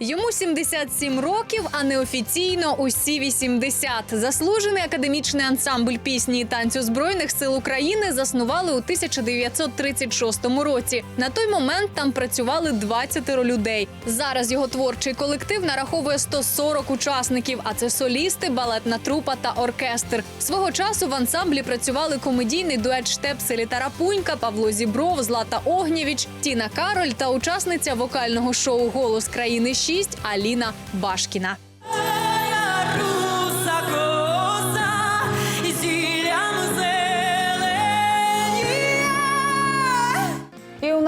Йому 77 років, а неофіційно усі 80. Заслужений академічний ансамбль пісні і танцю збройних сил України заснували у 1936 році. На той момент там працювали 20 людей. Зараз його творчий колектив нараховує 140 учасників. А це солісти, балетна трупа та оркестр. Свого часу в ансамблі працювали комедійний дует Штепселі та Рапунька, Павло Зібров, Злата Огнєвіч, Тіна Кароль та учасниця вокального шоу Голос країни 6 Аліна Башкіна.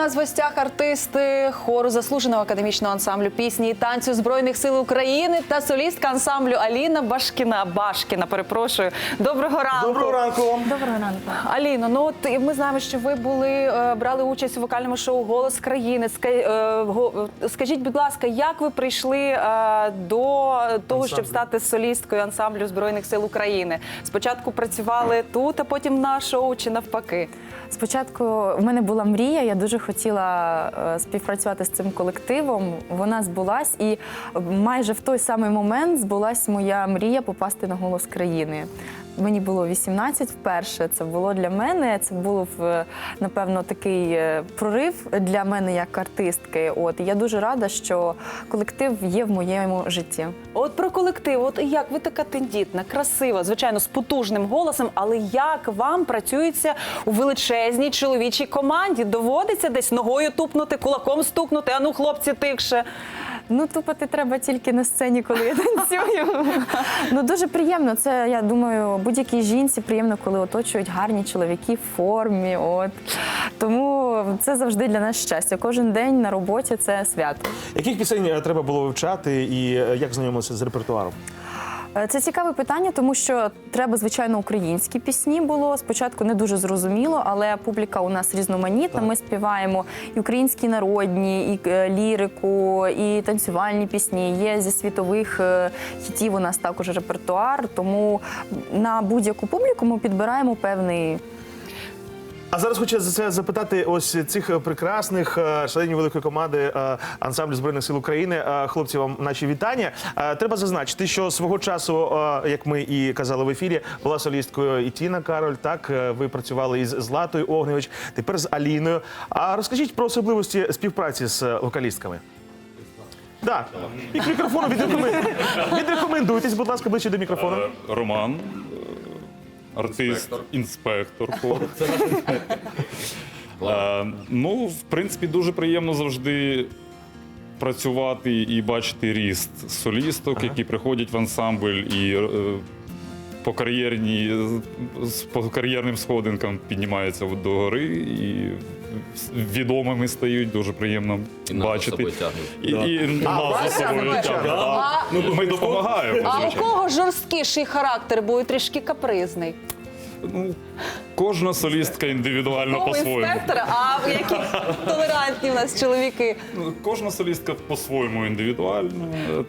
Нас в гостях артисти хору заслуженого академічного ансамблю пісні і танцю збройних сил України та солістка ансамблю Аліна Башкіна. Башкіна, перепрошую. Доброго ранку. Доброго ранку. Доброго ранку. Аліно, ну от ми знаємо, що ви були е, брали участь у вокальному шоу Голос країни. Е, Скажіть, будь ласка, як ви прийшли е, до того, щоб стати солісткою ансамблю збройних сил України? Спочатку працювали тут, а потім на шоу чи навпаки? Спочатку в мене була мрія, я дуже хотіла е, співпрацювати з цим колективом. Вона збулась, і майже в той самий момент збулась моя мрія попасти на голос країни. Мені було 18 вперше. Це було для мене. Це був напевно такий е, прорив для мене як артистки. От я дуже рада, що колектив є в моєму житті. От про колектив, от як ви така тендітна, красива, звичайно, з потужним голосом, але як вам працюється у величезній чоловічій команді? Доводиться десь ногою тупнути, кулаком стукнути, а ну хлопці тикше. Ну, тупати треба тільки на сцені, коли я танцюю. ну дуже приємно. Це я думаю, будь-якій жінці приємно, коли оточують гарні чоловіки в формі. От тому це завжди для нас щастя. Кожен день на роботі це свято. Яких пісень е, треба було вивчати і е, як знайомилися з репертуаром? Е, Це цікаве питання, тому що треба, звичайно, українські пісні було. Спочатку не дуже зрозуміло, але публіка у нас різноманітна. Ми співаємо і українські народні, і е, лірику, і танцювальні пісні. Є зі світових е, хітів у нас також репертуар. Тому на будь-яку публіку ми підбираємо певний. А зараз хочу за це запитати ось цих е, прекрасних е, членів великої команди е, ансамблю збройних сил України. Хлопці, вам наші вітання. Треба зазначити, що свого часу, як ми і казали в ефірі, була солісткою і Тіна Кароль. Так ви працювали із Златою Огневич, тепер з Аліною. А розкажіть про особливості співпраці з вокалістками. Так, і к мікрофону відрекомендуйтесь. Будь ласка, ближче до мікрофону. Е, Роман, артист, інспектор. хору. Е, Ну, в принципі, дуже приємно завжди працювати і бачити ріст солісток, які приходять в ансамбль і е, по кар'єрній з- по кар'єрним сходинкам піднімаються до гори і відомими стають. Дуже приємно І нас за бачити. собою тягнуть. І, і нас вас за собою тягнуть, тягнуть. тягнуть. Ну, ми допомагаємо. А у звичайно. кого жорсткіший характер, бо трішки капризний? Ну, кожна солістка індивідуально по-своєму. інспектора, а які толерантні в нас чоловіки. Ну, Кожна солістка по-своєму індивідуальна е,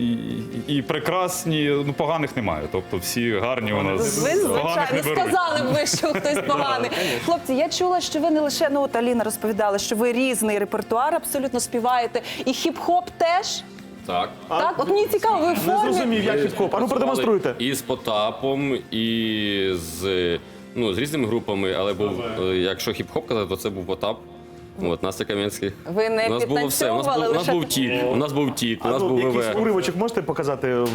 і, і прекрасні. Ну, поганих немає. Тобто всі гарні у нас. Ви поганих не звичайно беруть. сказали б ви, що хтось поганий. Хлопці, я чула, що ви не лише ну от Аліна розповідала, що ви різний репертуар абсолютно співаєте, і хіп-хоп теж. Так. Так, от мені цікаво, ви в Не формі. зрозумів, як хіп-хоп. А ну продемонструйте. І з Потапом, і з, ну, з різними групами, але був, е, якщо хіп-хоп казати, то це був Потап. От, Настя Кам'янських. Ви не у нас було все. У нас був, у нас був тік, у нас був тік, у нас ну, був якийсь ВВ. уривочок можете показати в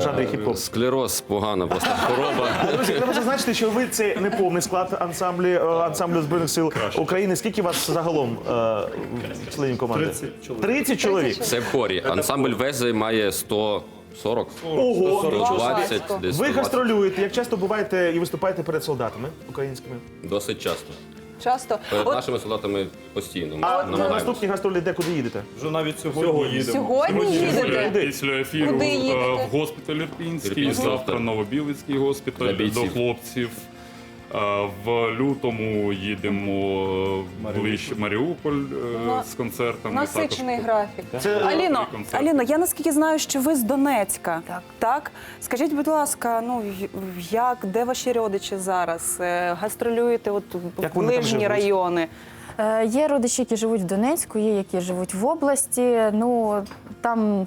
жанрі хіп-хоп? Склероз погана просто хвороба. Друзі, треба зазначити, що ви це не повний склад ансамблі е, ансамблю збройних сил України. Скільки вас загалом е, членів команди? 30 чоловік. 30 чоловік. Це в хорі. Ансамбль Вези має 140, Ого! 120, десь Ви 120. гастролюєте. Як часто буваєте і виступаєте перед солдатами українськими? Досить часто. Часто. Перед От нашими солдатами постійно. А на наступні гастролі де куди їдете? Вже навіть сьогодні, їдемо. Сьогодні їдете? Після, після ефіру Куди е, їдете? в госпіталь Ірпінський, Ірпінський. завтра Новобілицький Для госпіталь бійців. до хлопців. Е, В лютому їдемо ближче Маріуполь е, з концертами. насичений Також графік. Це Аліно, концерт. Аліно, я наскільки знаю, що ви з Донецька. Так. Так? Скажіть, будь ласка, ну й- як, де ваші родичі зараз? Е, Гастролюєте от в Як вони там ближні живуть? райони? Е, Є родичі, які живуть в Донецьку, є які живуть в області. Ну там,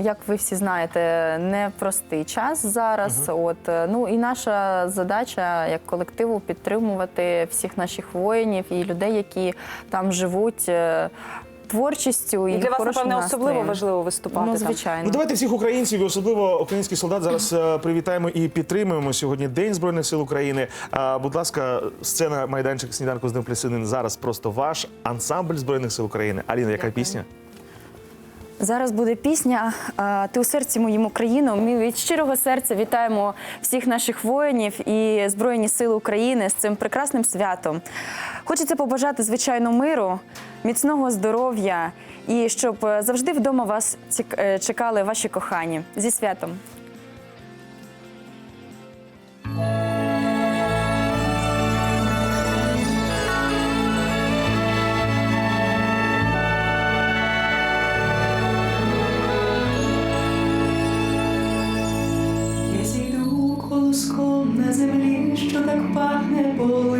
як ви всі знаєте, непростий час зараз. От е, ну і наша задача як колективу підтримувати всіх наших воїнів і людей, які там живуть. Творчістю і, І для вас, напевне, особливо важливо виступати Ну, звичайно. Ну давайте всіх українців, і особливо українських солдат, зараз е, привітаємо і підтримуємо сьогодні День Збройних сил України. А, будь ласка, сцена майданчик сніданку з Днем Плюсинин. Зараз просто ваш ансамбль Збройних сил України. Аліна, яка пісня? Зараз буде пісня Ти у серці моїм Україну. Ми від щирого серця вітаємо всіх наших воїнів і Збройні Сили України з цим прекрасним святом. Хочеться побажати звичайно миру, міцного здоров'я і щоб е, завжди вдома вас е, чекали ваші кохані. Зі святом! Пахне полином,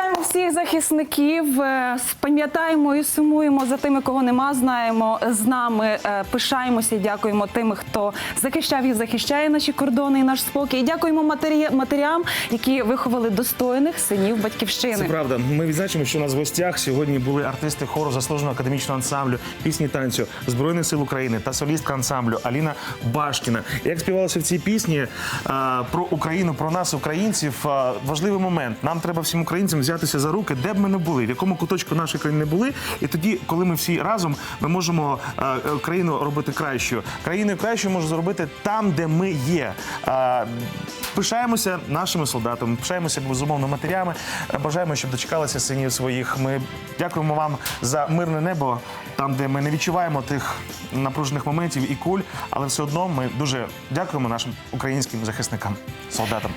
вітаємо всіх захисників. е, Пам'ятаємо і сумуємо за тими, кого нема. Знаємо з нами. е, Пишаємося. і Дякуємо тим, хто захищав і захищає наші кордони і наш спокій. І дякуємо матері- матерям, які виховали достойних синів батьківщини. Це правда. Ми відзначимо, що у нас в гостях сьогодні були артисти хору заслуженого академічного ансамблю пісні танцю Збройних сил України та солістка ансамблю Аліна Башкіна. Як співалося в цій пісні про Україну, про нас, українців, важливий момент. Нам треба всім українцям взятися за руки, де б ми не були, в якому куточку нашої країни не були. І тоді, коли ми всі разом, ми можемо е, е, країну робити кращою. Країну кращою можна зробити там, де ми є. Пишаємося нашими солдатами, пишаємося безумовно матерями. Е, Бажаємо, щоб дочекалися синів своїх. Ми дякуємо вам за мирне небо, там, де ми не відчуваємо тих напружених моментів і куль, але все одно ми дуже дякуємо нашим українським захисникам, солдатам.